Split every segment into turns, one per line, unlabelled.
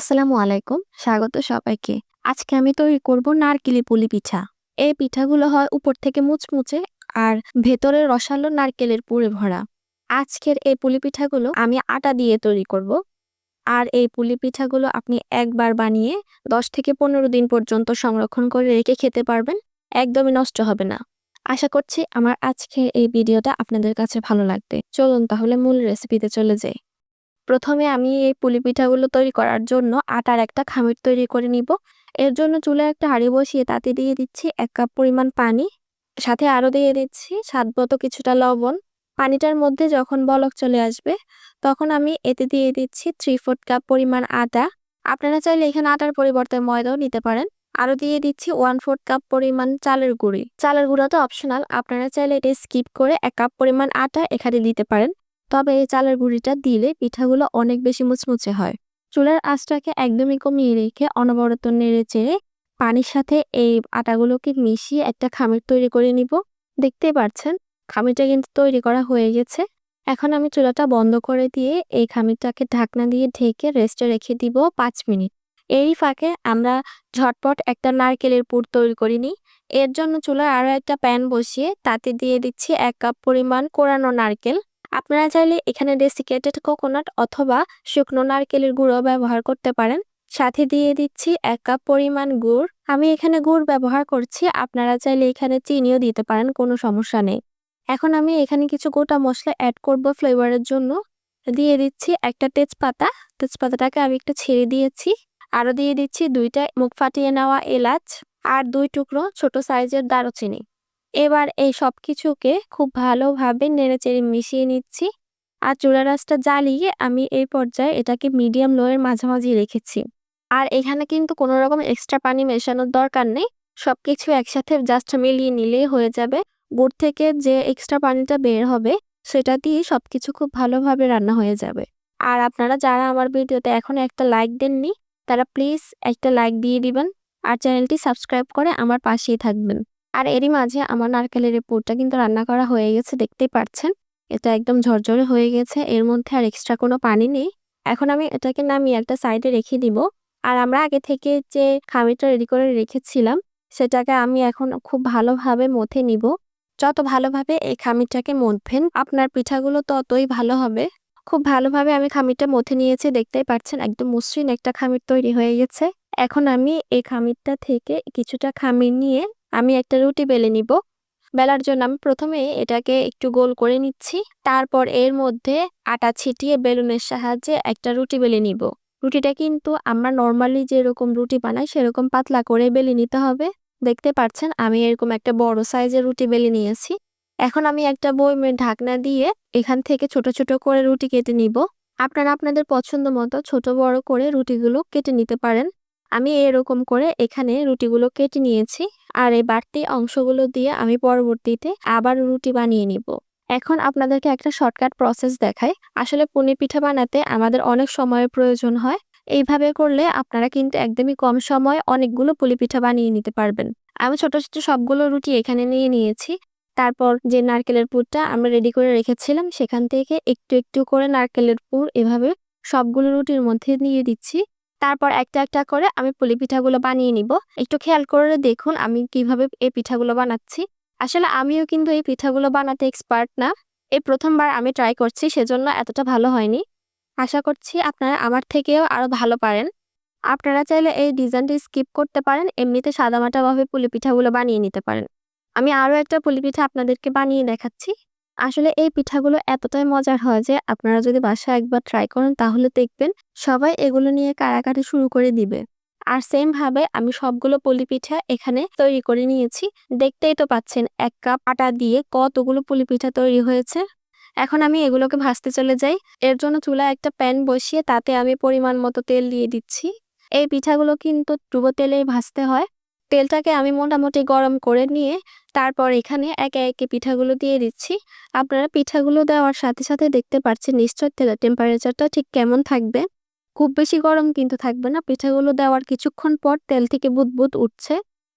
আসসালামু আলাইকুম, স্বাগত সবাইকে। আজকে আমি তৈরি করব নারকেলি পুলি পিঠা। এই পিঠাগুলো হয় উপর থেকে মুচমুচে আর ভেতরে রসালো নারকেলের পুরে ভরা। আজকের এই পুলি পিঠাগুলো আমি আটা দিয়ে তৈরি করব। আর এই পুলি পিঠাগুলো আপনি একবার বানিয়ে দশ থেকে পনেরো দিন পর্যন্ত সংরক্ষণ করে রেখে খেতে পারবেন, একদমই নষ্ট হবে না। আশা করছি আমার আজকে এই ভিডিওটা আপনাদের কাছে ভালো লাগবে। চলুন তাহলে মূল রেসিপিতে চলে যাই। প্রথমে আমি এই পুলি পিঠাগুলো তৈরি করার জন্য আটার একটা খামির তৈরি করে নিব। এর জন্য চুলে একটা হাঁড়ি বসিয়ে তাতে দিয়ে দিচ্ছি এক কাপ পরিমাণ পানি। সাথে আরও দিয়ে দিচ্ছি স্বাদ মতো কিছুটা লবণ। পানিটার মধ্যে যখন বলক চলে আসবে, তখন আমি এতে দিয়ে দিচ্ছি থ্রি ফোর্থ কাপ পরিমাণ আটা। আপনারা চাইলে এখানে আটার পরিবর্তে ময়দাও নিতে পারেন। আরও দিয়ে দিচ্ছি ওয়ান ফোর্থ কাপ পরিমাণ চালের গুঁড়ি। চালের গুঁড়া তো অপশনাল আপনারা চাইলে এটা স্কিপ করে এক কাপ পরিমাণ আটা এখানে দিতে পারেন। তবে এই চালের গুঁড়িটা দিলে পিঠাগুলো অনেক বেশি মুচমুচে হয়। চুলার আঁচটাকে একদমই কমিয়ে রেখে অনবরত নেড়ে চেড়ে পানির সাথে এই আটাগুলোকে মিশিয়ে একটা খামির তৈরি করে নিব। দেখতেই পাচ্ছেন খামিরটা কিন্তু তৈরি করা হয়ে গেছে। এখন আমি চুলাটা বন্ধ করে দিয়ে এই খামিরটাকে ঢাকনা দিয়ে ঢেকে রেস্টে রেখে দিব পাঁচ মিনিট। এই ফাঁকে আমরা ঝটপট একটা নারকেলের পুর তৈরি করে নিই। এর জন্য চুলায় আরও একটা প্যান বসিয়ে তাতে দিয়ে দিচ্ছি এক কাপ পরিমাণ কোরানো নারকেল। আপনারা চাইলে এখানে ডেসিকেটেড কোকোনাট অথবা শুকনো নারকেলের গুঁড়ো ব্যবহার করতে পারেন। সাথে দিয়ে দিচ্ছি এক কাপ পরিমাণ গুড়। আমি এখানে গুড় ব্যবহার করছি, আপনারা চাইলে এখানে চিনিও দিতে পারেন, কোনো সমস্যা নেই। এখন আমি এখানে কিছু গোটা মশলা অ্যাড করব ফ্লেভারের জন্য। দিয়ে দিচ্ছি একটা তেজপাতা। তেজপাতাটাকে আমি একটু ছেড়ে দিয়েছি। আরও দিয়ে দিচ্ছি দুইটা মুখ ফাটিয়ে নেওয়া এলাচ আর দুই টুকরো ছোট সাইজের দারুচিনি। এবার এই সব কিছুকে খুব ভালোভাবে নেড়েচেড়ে মিশিয়ে নিচ্ছি। আর চুলা রাসটা জ্বালিয়ে আমি এই পর্যায়ে এটাকে মিডিয়াম লোয়ের মাঝামাঝি রেখেছি। আর এখানে কিন্তু কোনো রকম এক্সট্রা পানি মেশানোর দরকার নেই। সব কিছু একসাথে জাস্ট মিলিয়ে নিলেই হয়ে যাবে। গুড় থেকে যে এক্সট্রা পানিটা বের হবে, সেটা দিয়ে সব কিছু খুব ভালোভাবে রান্না হয়ে যাবে। আর আপনারা যারা আমার ভিডিওতে এখন একটা লাইক দেননি, তারা প্লিজ একটা লাইক দিয়ে দিবেন। আর চ্যানেলটি সাবস্ক্রাইব করে আমার পাশেই থাকবেন। আর এরই মাঝে আমার নারকেলের পুরটা কিন্তু রান্না করা হয়ে গেছে, দেখতেই পাচ্ছেন। এটা একদম ঝরঝরে হয়ে গেছে, এর মধ্যে আর এক্সট্রা কোনো পানি নেই। এখন আমি এটাকে নামিয়ে একটা সাইডে রেখে দিব। আর আমরা আগে থেকে যে খামিরটা রেডি করে রেখেছিলাম, সেটাকে আমি এখন খুব ভালোভাবে মথে নিব। যত ভালোভাবে এই খামিরটাকে মথবেন, আপনার পিঠাগুলো ততই ভালো হবে। খুব ভালোভাবে আমি খামিরটা মথে নিয়েছি, দেখতেই পাচ্ছেন, একদম মসৃণ একটা খামির তৈরি হয়ে গেছে। এখন আমি এই খামিরটা থেকে কিছুটা খামির নিয়ে আমি একটা রুটি বেলে নিব। বেলার জন্য আমি প্রথমে এটাকে একটু গোল করে নিচ্ছি। তারপর এর মধ্যে আটা ছিটিয়ে বেলুনের সাহায্যে একটা রুটি বেলে নিব। রুটিটা কিন্তু আমরা নর্মালি যেরকম রুটি বানাই সেরকম পাতলা করে বেলে নিতে হবে। দেখতে পাচ্ছেন আমি এরকম একটা বড় সাইজের রুটি বেলে নিয়েছি। এখন আমি একটা বইমের ঢাকনা দিয়ে এখান থেকে ছোট ছোট করে রুটি কেটে নিব। আপনারা আপনাদের পছন্দ মতো ছোট বড় করে রুটিগুলো কেটে নিতে পারেন। আমি এরকম করে এখানে রুটিগুলো কেটে নিয়েছি। আর এই বাড়তি অংশগুলো দিয়ে আমি পরবর্তীতে আবার রুটি বানিয়ে নিব। এখন আপনাদেরকে একটা শর্টকাট প্রসেস দেখাই। আসলে পনির পিঠা বানাতে আমাদের অনেক সময়ের প্রয়োজন হয়। এইভাবে করলে আপনারা কিন্তু একদমই কম সময় অনেকগুলো পুলি পিঠা বানিয়ে নিতে পারবেন। আমি ছোট ছোট সবগুলো রুটি এখানে নিয়ে নিয়েছি। তারপর যে নারকেলের পুরটা আমরা রেডি করে রেখেছিলাম, সেখান থেকে একটু একটু করে নারকেলের পুর এভাবে সবগুলো রুটির মধ্যে নিয়ে দিচ্ছি। তারপর একটা একটা করে আমি পুলি পিঠাগুলো বানিয়ে নিব। একটু খেয়াল করে দেখুন আমি কীভাবে এই পিঠাগুলো বানাচ্ছি। আসলে আমিও কিন্তু এই পিঠাগুলো বানাতে এক্সপার্ট না। এই প্রথমবার আমি ট্রাই করছি, সেজন্য এতটা ভালো হয়নি। আশা করছি আপনারা আমার থেকেও আরও ভালো পারেন। আপনারা চাইলে এই ডিজাইনটি স্কিপ করতে পারেন, এমনিতে সাদামাটাভাবে পুলি পিঠাগুলো বানিয়ে নিতে পারেন। আমি আরও একটা পুলি পিঠা আপনাদেরকে বানিয়ে দেখাচ্ছি। আসলে এই পিঠাগুলো এতটাই মজার হয় যে আপনারা যদি বাসায় একবার ট্রাই করেন তাহলে দেখবেন সবাই এগুলো নিয়ে কারাকাটি শুরু করে দিবে। আর সেম ভাবে আমি সবগুলো পুলি পিঠা এখানে তৈরি করে নিয়েছি। দেখতেই তো পাচ্ছেন এক কাপ আটা দিয়ে কতগুলো পুলি পিঠা তৈরি হয়েছে। এখন আমি এগুলোকে ভাজতে চলে যাই। এর জন্য চুলায় একটা প্যান বসিয়ে তাতে আমি পরিমাণ মতো তেল দিয়ে দিচ্ছি। এই পিঠাগুলো কিন্তু ডুবো তেলেই ভাজতে হয়। তেলটাকে আমি মোটামুটি গরম করে নিয়ে তারপর এখানে একে একে পিঠাগুলো দিয়ে দিচ্ছি। আপনারা পিঠাগুলো দেওয়ার সাথে সাথে দেখতে পাচ্ছেন নিশ্চয় তেলের টেম্পারেচারটা ঠিক কেমন থাকবে। খুব বেশি গরম কিন্তু থাকবে না। পিঠাগুলো দেওয়ার কিছুক্ষণ পর তেল থেকে বুদবুদ উঠছে।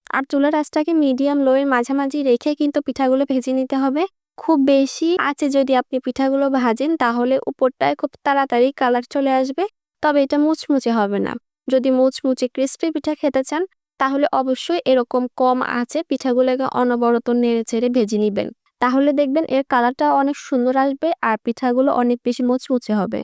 আর চুলার আঁচটাকে মিডিয়াম লোয়ের মাঝামাঝি রেখে কিন্তু পিঠাগুলো ভেজে নিতে হবে। খুব বেশি আছে যদি আপনি পিঠাগুলো ভাজেন তাহলে উপরটায় খুব তাড়াতাড়ি কালার চলে আসবে। তবে এটা মুচমুচে হবে না। যদি মুচমুচে ক্রিস্পি পিঠা খেতে চান তাহলে অবশ্যই এরকম কম আছে, পিঠাগুলোকে অনবরত নেড়ে চেড়ে ভেজে নিবেন। তাহলে দেখবেন এর কালারটা অনেক সুন্দর আসবে আর পিঠাগুলো অনেক বেশি মুচমুচে হবে।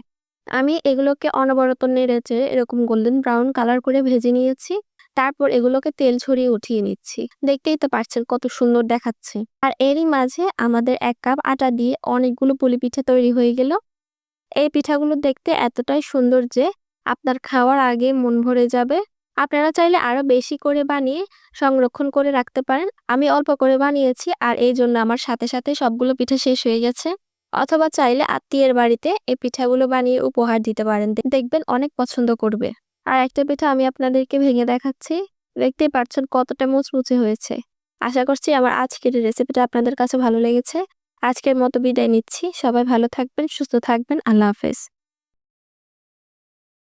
আমি এগুলোকে অনবরত নেড়ে চেড়ে এরকম গোল্ডেন ব্রাউন কালার করে ভেজে নিয়েছি। তারপর এগুলোকে তেল ছড়িয়ে উঠিয়ে নিচ্ছি। দেখতেই তো পারছেন কত সুন্দর দেখাচ্ছে। আর এরই মাঝে আমাদের এক কাপ আটা দিয়ে অনেকগুলো পুলি পিঠা তৈরি হয়ে গেল। এই পিঠাগুলো দেখতে এতটাই সুন্দর যে আপনার খাওয়ার আগে মন ভরে যাবে। আপনারা চাইলে আরও বেশি করে বানিয়ে সংরক্ষণ করে রাখতে পারেন। আমি অল্প করে বানিয়েছি আর এই জন্য আমার সাথে সাথে সবগুলো পিঠা শেষ হয়ে গেছে। অথবা চাইলে আত্মীয়ের বাড়িতে এই পিঠাগুলো বানিয়ে উপহার দিতে পারেন। দেখবেন অনেক পছন্দ করবে। আর একটা পিঠা আমি আপনাদেরকে ভেঙে দেখাচ্ছি। দেখতেই পাচ্ছেন কতটা মুচমুচে হয়েছে। আশা করছি আমার আজকের রেসিপিটা আপনাদের কাছে ভালো লেগেছে। আজকের মতো বিদায় নিচ্ছি। সবাই ভালো থাকবেন, সুস্থ থাকবেন। আল্লাহ হাফেজ।